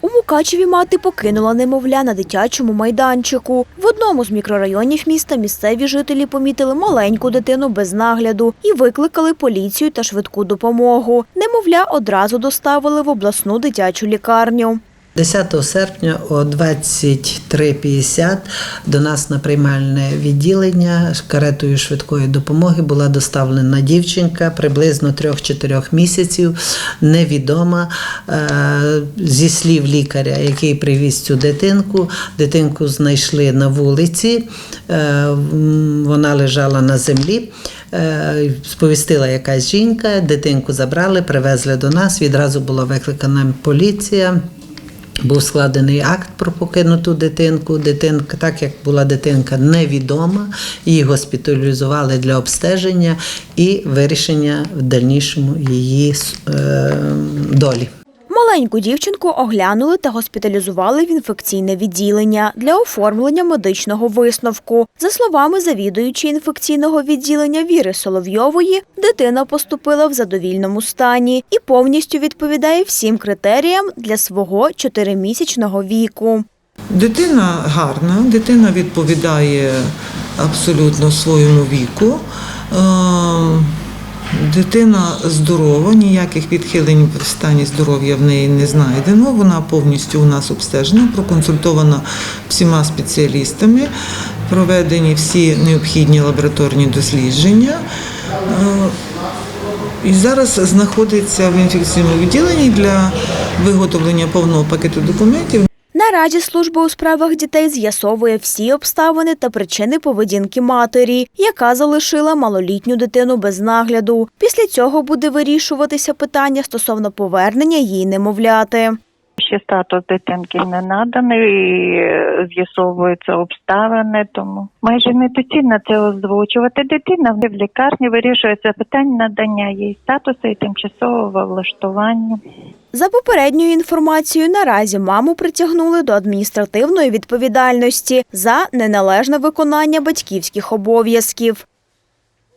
У Мукачеві мати покинула немовля на дитячому майданчику. В одному з мікрорайонів міста місцеві жителі помітили маленьку дитину без нагляду і викликали поліцію та швидку допомогу. Немовля одразу доставили в обласну дитячу лікарню. 10 серпня о 23.50 до нас на приймальне відділення каретою швидкої допомоги була доставлена дівчинка приблизно 3-4 місяців, невідома. Е, Зі слів лікаря, який привіз цю дитинку, дитинку знайшли на вулиці, е, вона лежала на землі. Е, Сповістила якась жінка, дитинку забрали, привезли до нас. Відразу була викликана поліція. Був складений акт про покинуту дитинку. Дитинка, так як була дитинка невідома, її госпіталізували для обстеження і вирішення в дальнішому її е, долі. Маленьку дівчинку оглянули та госпіталізували в інфекційне відділення для оформлення медичного висновку. За словами завідуючої інфекційного відділення Віри Соловйової, дитина поступила в задовільному стані і повністю відповідає всім критеріям для свого чотиримісячного віку. Дитина гарна, дитина відповідає абсолютно своєму віку. Дитина здорова, ніяких відхилень в стані здоров'я в неї не знайдено. Вона повністю у нас обстежена, проконсультована всіма спеціалістами, проведені всі необхідні лабораторні дослідження. Е, І зараз знаходиться в інфекційному відділенні для виготовлення повного пакету документів. Наразі служба у справах дітей з'ясовує всі обставини та причини поведінки матері, яка залишила малолітню дитину без нагляду. Після цього буде вирішуватися питання стосовно повернення їй немовляти. Ще статус дитинки не наданий, і е, з'ясовуються обставини, тому майже недоцільно це озвучувати. Дитина в лікарні вирішується питання надання їй статусу і тимчасового влаштування. За попередньою інформацією, наразі маму притягнули до адміністративної відповідальності за неналежне виконання батьківських обов'язків.